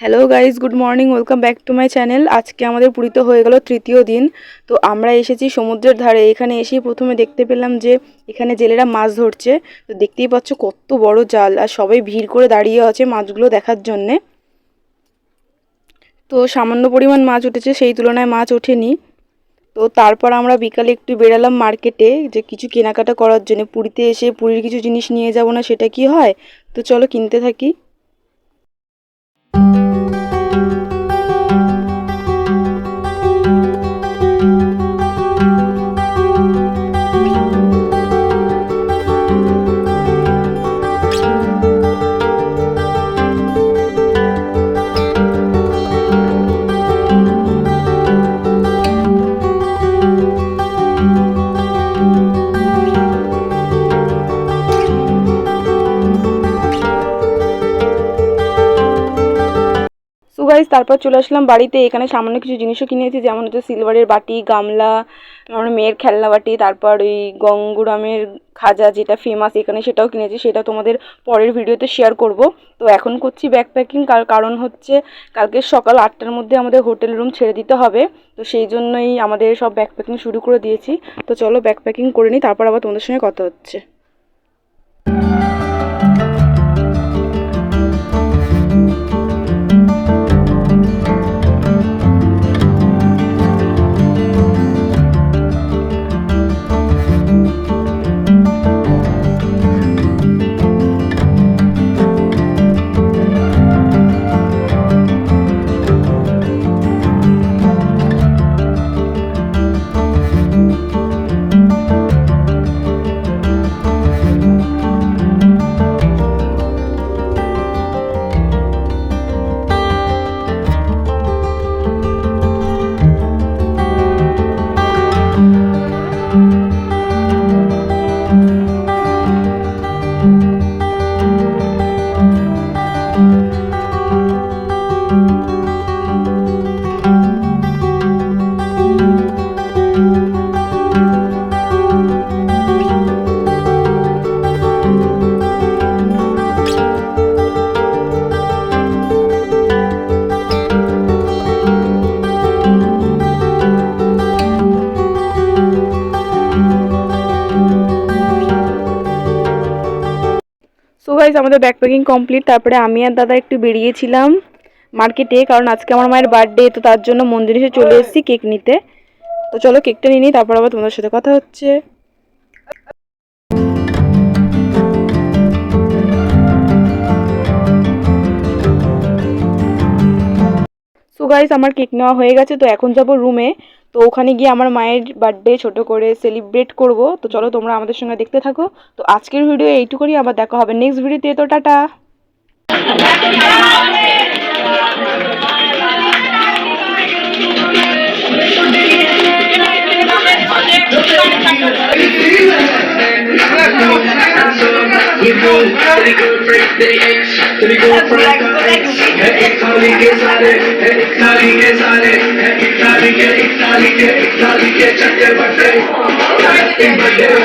Hello guys good morning welcome back to my channel আজকে আমাদের পুরীতে হয়ে গেল তৃতীয় দিন। তো আমরা এসেছি সমুদ্রের ধারে। এখানে এসেই প্রথমে দেখতে পেলাম যে এখানে জেলেরা মাছ ধরছে। তো দেখতেই পাচ্ছ কত বড় জাল আর সবাই ভিড় করে দাঁড়িয়ে আছে মাছগুলো দেখার জন্যে। তো সামান্য পরিমাণ মাছ উঠেছে, সেই তুলনায় মাছ ওঠেনি। তো তারপর আমরা বিকালে একটু বেরালাম মার্কেটে যে কিছু কেনাকাটা করার জন্য। পুরীতে এসে পুরীর কিছু জিনিস নিয়ে যাব না সেটা কি হয়? তো চলো কিনতে থাকি। গাইজ তারপর চলে আসলাম বাড়িতে। এখানে সামান্য কিছু জিনিসও কিনেছি যেমন হচ্ছে সিলভারের বাটি, গামলা, আমার মেয়ের খেলনা বাটি, তারপর ওই গঙ্গুরামের খাজা যেটা ফেমাস এখানে সেটাও কিনেছি সেটা তোমাদের পরের ভিডিওতে শেয়ার করব। তো এখন করছি ব্যাগ প্যাকিং কারণ হচ্ছে কালকে সকাল আটটার মধ্যে আমাদের হোটেল রুম ছেড়ে দিতে হবে। তো সেই জন্যই আমাদের সব ব্যাগ প্যাকিং শুরু করে দিয়েছি। তো চলো ব্যাগ প্যাকিং করে নিই, তারপর আবার তোমাদের সঙ্গে কথা হচ্ছে। গাইজ আমাদের ব্যাগ প্যাকিং কমপ্লিট তারপরে আমি আর দাদা একটু বেরিয়েছিলাম মার্কেটে কারণ আজকে আমার মায়ের বার্থডে তো তার জন্য মন্দিরে এসে চলে এসেছি কেক নিতে। তো চলো কেকটা নিয়ে নিই, তারপর আবার তোমাদের সাথে কথা হচ্ছে। সো গাইস আমার কেক নেওয়া হয়ে গেছে, তো এখন যাব রুমে তো ওখানে গিয়ে আমার মায়ের বার্থডে ছোট করে সেলিব্রেট করব। তো চলো তোমরা আমাদের সঙ্গে দেখতে থাকো। তো আজকের ভিডিও এইটুকুনি আবার দেখা হবে নেক্সট ভিডিওতে তো। টাটা। तेरी को पड़ेगा है इताली के सारे है इताली के सारे है इताली के इताली के इताली के चट्टे बट्टे बट्टे